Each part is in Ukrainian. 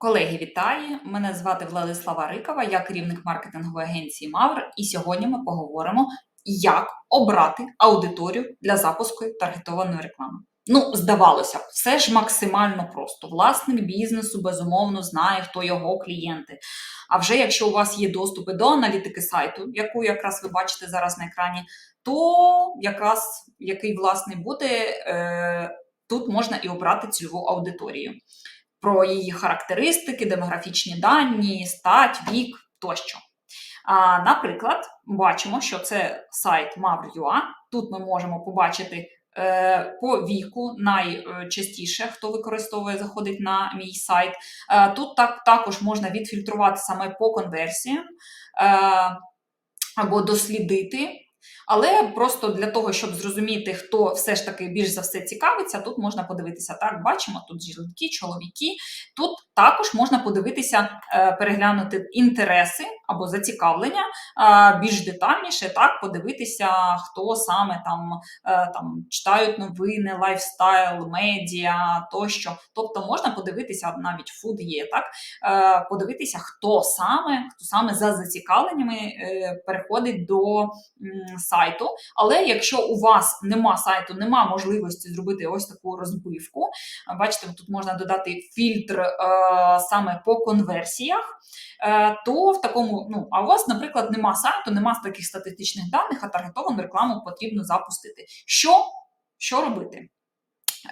Колеги, вітаю! Мене звати Владислава Рикова, я керівник маркетингової агенції Мавр, і сьогодні ми поговоримо, як обрати аудиторію для запуску таргетованої реклами. Ну, здавалося, б, все ж максимально просто. Власник бізнесу безумовно знає, хто його клієнти. А вже якщо у вас є доступи до аналітики сайту, яку якраз ви бачите зараз на екрані, то якраз який власний буде, е, тут можна і обрати цільову аудиторію про її характеристики, демографічні дані, стать, вік тощо. А, Наприклад, бачимо, що це сайт Mavr.ua. Тут ми можемо побачити е, по віку найчастіше, хто використовує, заходить на мій сайт. Е, тут так, також можна відфільтрувати саме по конверсіям е, або дослідити. Але просто для того, щоб зрозуміти, хто все ж таки більш за все цікавиться, тут можна подивитися так, бачимо тут жінки, чоловіки. Тут також можна подивитися, е, переглянути інтереси або зацікавлення більш детальніше, так, подивитися, хто саме там е, там читають новини, лайфстайл, медіа тощо. Тобто можна подивитися, навіть фуд є, так, е, подивитися, хто саме, хто саме за зацікавленнями переходить до сайту. Але якщо у вас нема сайту, нема можливості зробити ось таку розбивку, бачите, тут можна додати фільтр е, саме по конверсіях, е, то в такому, ну, а у вас, наприклад, нема сайту, нема таких статистичних даних, а таргетовану рекламу потрібно запустити. Що, Що робити?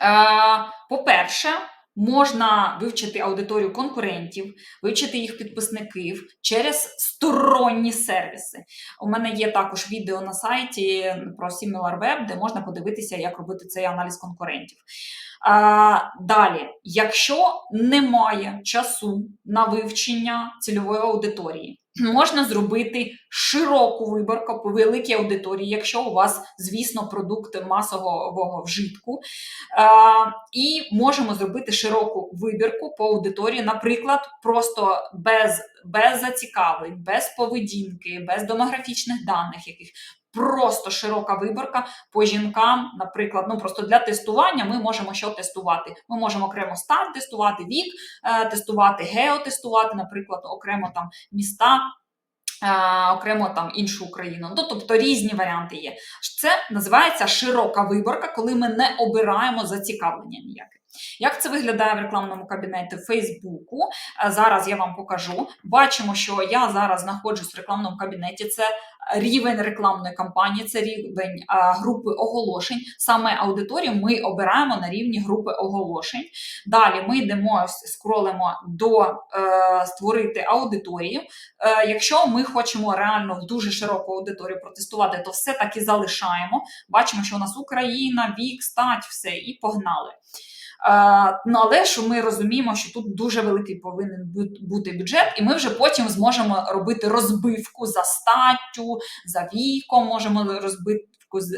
Е, По-перше, Можна вивчити аудиторію конкурентів, вивчити їх підписників через сторонні сервіси. У мене є також відео на сайті про SimilarWeb, де можна подивитися, як робити цей аналіз конкурентів. А, Далі, якщо немає часу на вивчення цільової аудиторії, можна зробити широку виборку по великій аудиторії, якщо у вас, звісно, продукт масового вжитку. І можемо зробити широку вибірку по аудиторії, наприклад, просто без без зацікавлень, без поведінки, без демографічних даних, яких просто широка виборка по жінкам, наприклад, ну просто для тестування ми можемо що тестувати. Ми можемо окремо старт тестувати, вік, е, тестувати, геотестувати, наприклад, окремо там міста. Е, окремо там іншу Україну. Ну, тобто різні варіанти є. Це називається широка виборка, коли ми не обираємо зацікавлення ніяке. Як це виглядає в рекламному кабінеті Фейсбуку? Е, зараз я вам покажу. Бачимо, що я зараз знаходжусь в рекламному кабінеті. Це рівень рекламної кампанії, це рівень а, групи оголошень. Саме аудиторію ми обираємо на рівні групи оголошень. Далі ми йдемо, скролимо до е, створити аудиторію. Е, Якщо ми хочемо реально в дуже широку аудиторію протестувати, то все таки залишаємо. Бачимо, що у нас Україна, вік, стать, все, і погнали. Ну, але ж ми розуміємо, що тут дуже великий повинен бути бюджет, і ми вже потім зможемо робити розбивку за статтю, за віком, можемо розбити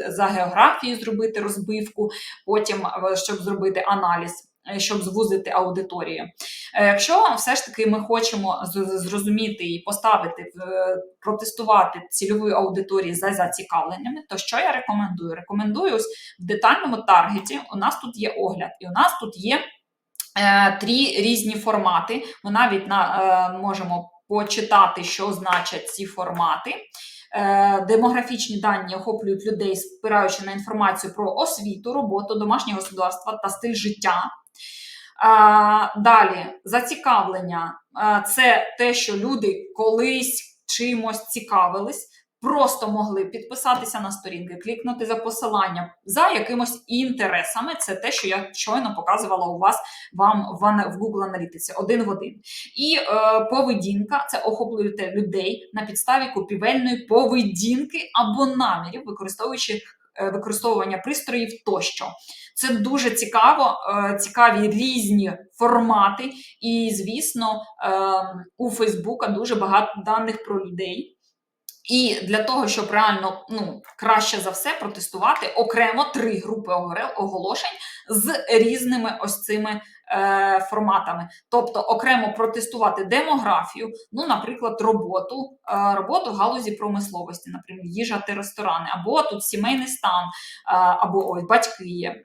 за географією зробити розбивку, потім е, щоб зробити аналіз. Е, щоб звузити аудиторію. Е, якщо все ж таки ми хочемо зрозуміти і поставити, е, протестувати цільової аудиторії за зацікавленнями, то що я рекомендую? Рекомендую в детальному таргеті. У нас тут є огляд, і у нас тут є три різні формати. Ми навіть на, можемо почитати, що значать ці формати. Демографічні дані охоплюють людей, спираючи на інформацію про освіту, роботу, домашнє господарство та стиль життя. Далі зацікавлення це те, що люди колись чимось цікавились, просто могли підписатися на сторінки, клікнути за посилання за якимось інтересами. Це те, що я щойно показувала у вас вам в Google аналітиці один в один. І е, поведінка це охоплюєте людей на підставі купівельної поведінки або намірів, використовуючи використовування пристроїв тощо. Це дуже цікаво, е, цікаві різні формати, і, звісно, ем, у Фейсбука дуже багато даних про людей. І для того, щоб реально ну, краще за все протестувати окремо три групи оголошень з різними ось цими е, форматами. Тобто окремо протестувати демографію, ну, наприклад, роботу, е, роботу в галузі промисловості, наприклад, їжа та ресторани, або тут сімейний стан, е, або ось батьки є, е,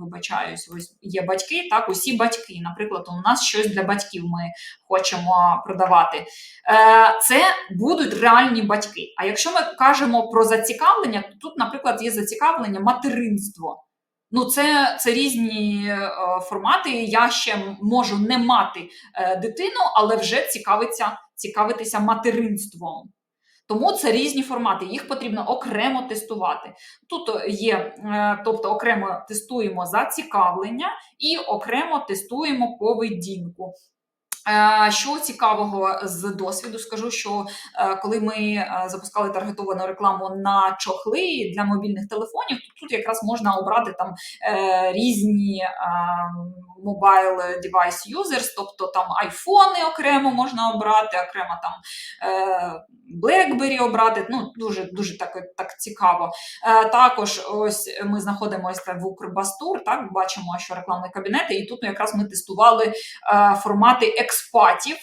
вибачаюсь, ось є батьки, так, усі батьки. Наприклад, у нас щось для батьків ми хочемо продавати. Е, Це будуть реальні батьки. А якщо ми кажемо про зацікавлення, то тут, наприклад, є зацікавлення материнство. Ну, це, це різні е, формати. Я ще можу не мати е, дитину, але вже цікавиться, цікавитися материнством. Тому це різні формати, їх потрібно окремо тестувати. Тут є, е, тобто окремо тестуємо зацікавлення і окремо тестуємо поведінку. Е, Що цікавого з досвіду, скажу, що е, коли ми е, запускали таргетовану рекламу на чохли для мобільних телефонів, то тут якраз можна обрати там різні mobile device users, тобто там айфони окремо можна обрати, окремо там BlackBerry обрати. Ну дуже дуже так, так цікаво. Також ось ми знаходимося в Укрбастур, так бачимо, що рекламні кабінети, і тут якраз ми тестували формати експатів.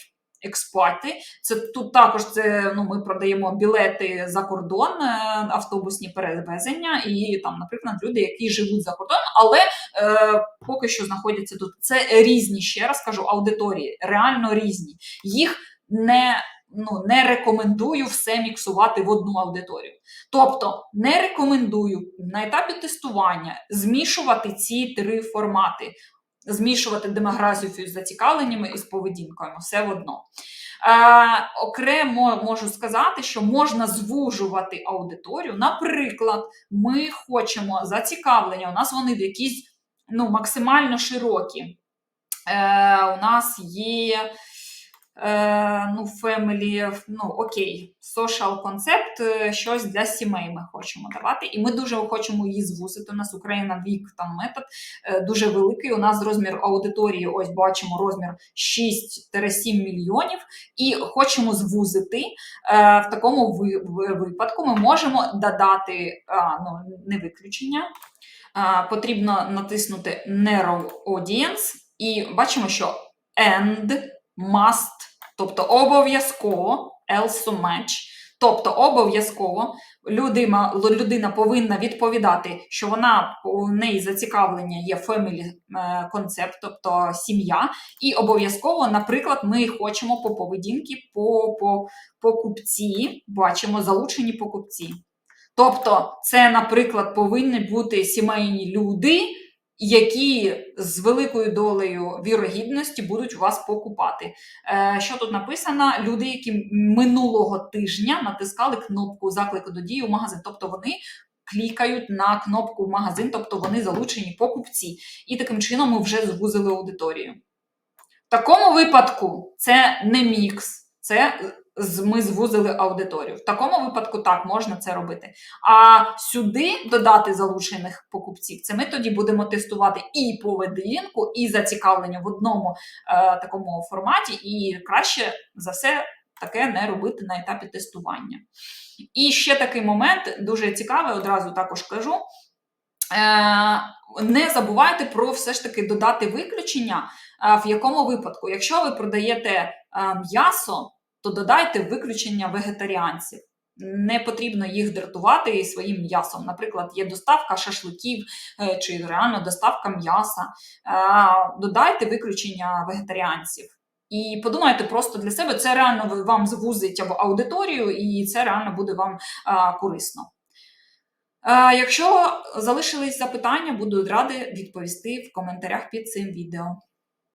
Експати, це тут також це ну ми продаємо білети за кордон, е, автобусні перевезення, і там, наприклад, люди, які живуть за кордоном, але е, поки що знаходяться тут. Це різні, ще раз кажу, аудиторії, реально різні. Їх не ну, не рекомендую все міксувати в одну аудиторію. Тобто не рекомендую на етапі тестування змішувати ці три формати, змішувати демографію з зацікавленнями і з поведінкою, все одно. Е, окремо можу сказати, що можна звужувати аудиторію. Наприклад, ми хочемо зацікавлення, у нас вони якісь ну, максимально широкі. Е, у нас є ну, family, ну, окей, social концепт, е, щось для сімей ми хочемо давати. І ми дуже хочемо її звузити. У нас Україна вік там метод е, дуже великий. У нас розмір аудиторії, ось бачимо розмір 6-7 мільйонів, і хочемо звузити. Е, в такому ви, ви- випадку ми можемо додати ну, не виключення. Потрібно натиснути Narrow Audience, і бачимо, що and, must, тобто обов'язково, also match, тобто обов'язково людина, людина повинна відповідати, що вона у неї зацікавлення є family концепт, тобто сім'я, і обов'язково, наприклад, ми хочемо по поведінки по, по покупці, бачимо залучені покупці. Тобто, це, наприклад, повинні бути сімейні люди, які з великою долею вірогідності будуть у вас покупати. Е, що тут написано? Люди, які минулого тижня натискали кнопку заклику до дії у магазин. Тобто вони клікають на кнопку магазин, тобто вони залучені покупці. І таким чином ми вже звузили аудиторію. В такому випадку це не мікс, це ми звузили аудиторію. В такому випадку так можна це робити. А сюди додати залучених покупців, це ми тоді будемо тестувати і поведінку, і зацікавлення в одному е, такому форматі, і краще за все таке не робити на етапі тестування. І ще такий момент дуже цікавий, одразу також кажу. Е, не забувайте про все ж таки додати виключення, е, в якому випадку, якщо ви продаєте е, м'ясо, то додайте виключення вегетаріанців. Не потрібно їх дратувати своїм м'ясом. Наприклад, є доставка шашликів е, чи реально доставка м'яса. Е, Додайте виключення вегетаріанців. І подумайте просто для себе, це реально вам звузить аудиторію, і це реально буде вам е, корисно. Якщо залишились запитання, буду ради відповісти в коментарях під цим відео.